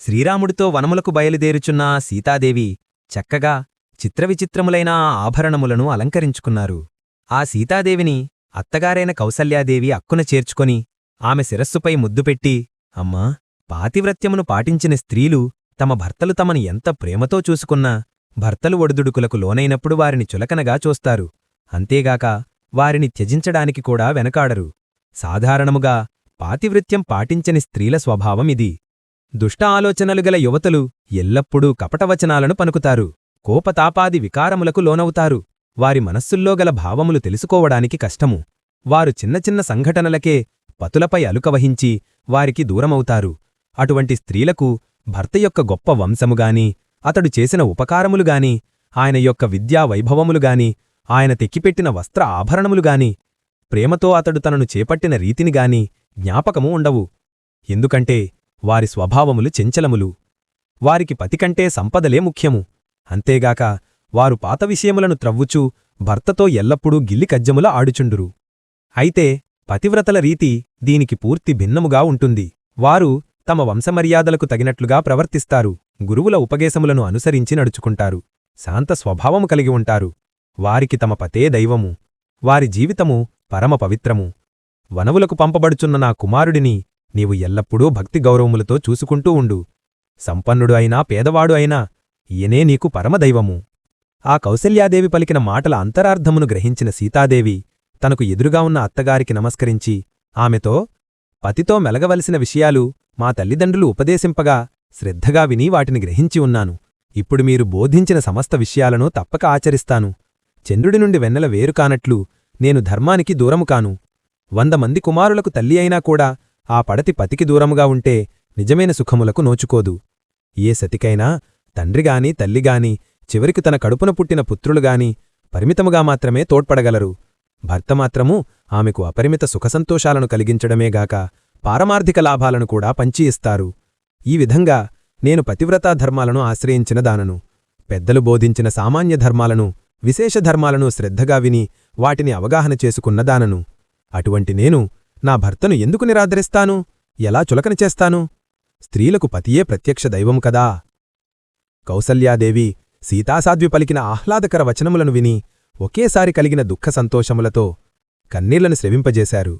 శ్రీరాముడితో వనములకు బయలుదేరుచున్న సీతాదేవి చక్కగా చిత్రవిచిత్రములైన ఆ ఆభరణములను అలంకరించుకున్నారు. ఆ సీతాదేవిని అత్తగారైన కౌసల్యాదేవి అక్కున చేర్చుకొని ఆమె శిరస్సుపై ముద్దుపెట్టి అమ్మా పాతివ్రత్యమును పాటించిన స్త్రీలు తమ భర్తలు తమను ఎంత ప్రేమతో చూసుకున్నా భర్తలు ఒడిదుడుకులకు లోనైనప్పుడు వారిని చులకనగా చూస్తారు. అంతేగాక వారిని త్యజించడానికి కూడా వెనకాడరు. సాధారణముగా పాతివృత్యం పాటించని స్త్రీల స్వభావమిది దుష్ట ఆలోచనలు గల యువతలు ఎల్లప్పుడూ కపటవచనాలను పలుకుతారు. కోపతాపాది వికారములకు లోనవుతారు. వారి మనస్సుల్లో గల భావములు తెలుసుకోవడానికి కష్టము. వారు చిన్న చిన్న సంఘటనలకే పతులపై అలుకవహించి వారికి దూరమవుతారు. అటువంటి స్త్రీలకు భర్త యొక్క గొప్ప వంశముగాని అతడు చేసిన ఉపకారములుగాని ఆయన యొక్క విద్యా వైభవములుగాని ఆయన తెక్కిపెట్టిన వస్త్ర ఆభరణములుగాని ప్రేమతో అతడు తనను చేపట్టిన రీతినిగాని జ్ఞాపకము ఉండవు. ఎందుకంటే వారి స్వభావములు చెంచలములు. వారికి పతికంటే సంపదలే ముఖ్యము. అంతేగాక వారు పాత విషయములను త్రవ్వుచూ భర్తతో ఎల్లప్పుడూ గిల్లికజ్జముల ఆడుచుండురు. అయితే పతివ్రతల రీతి దీనికి పూర్తి భిన్నముగా ఉంటుంది. వారు తమ వంశమర్యాదలకు తగినట్లుగా ప్రవర్తిస్తారు. గురువుల ఉపదేశములను అనుసరించి నడుచుకుంటారు. శాంత స్వభావము కలిగి ఉంటారు. వారికి తమ పతే దైవము. వారి జీవితము పరమ పవిత్రము. వనవులకు పంపబడుచున్న నా కుమారుడిని నీవు ఎల్లప్పుడూ భక్తి గౌరవములతో చూసుకుంటూ ఉండు. సంపన్నుడు అయినా పేదవాడు అయినా ఈయనే నీకు పరమదైవము. ఆ కౌసల్యాదేవి పలికిన మాటల అంతరార్థమును గ్రహించిన సీతాదేవి తనకు ఎదురుగా ఉన్న అత్తగారికి నమస్కరించి ఆమెతో పతితో మెలగవలసిన విషయాలు మా తల్లిదండ్రులు ఉపదేశింపగా శ్రద్ధగా విని వాటిని గ్రహించి ఉన్నాను. ఇప్పుడు మీరు బోధించిన సమస్త విషయాలను తప్పక ఆచరిస్తాను. చంద్రుడి నుండి వెన్నెల వేరుకానట్లు నేను ధర్మానికి దూరము కాను. వంద మంది కుమారులకు తల్లి అయినా కూడా ఆ పడతి పతికి దూరముగా ఉంటే నిజమైన సుఖములకు నోచుకోదు. ఏ సతికైనా తండ్రిగాని తల్లిగాని చివరికి తన కడుపున పుట్టిన పుత్రులుగాని పరిమితముగా మాత్రమే తోడ్పడగలరు. భర్త మాత్రము ఆమెకు అపరిమిత సుఖసంతోషాలను కలిగించడమేగాక పారమార్థిక లాభాలను కూడా పంచి ఇస్తారు. ఈ విధంగా నేను పతివ్రతా ధర్మాలను ఆశ్రయించిన దానను పెద్దలు బోధించిన సామాన్య ధర్మాలను విశేష ధర్మాలను శ్రద్ధగా విని వాటిని అవగాహన చేసుకున్న దానను. అటువంటి నేను నా భర్తను ఎందుకు నిరాదరిస్తాను? ఎలా చులకన చేస్తాను? స్త్రీలకు పతియే ప్రత్యక్ష దైవం కదా. కౌసల్యాదేవి సీతాసాధ్వి పలికిన ఆహ్లాదకర వచనములను విని ఒకేసారి కలిగిన దుఃఖ సంతోషములతో కన్నీళ్ళను శ్రవింపజేశారు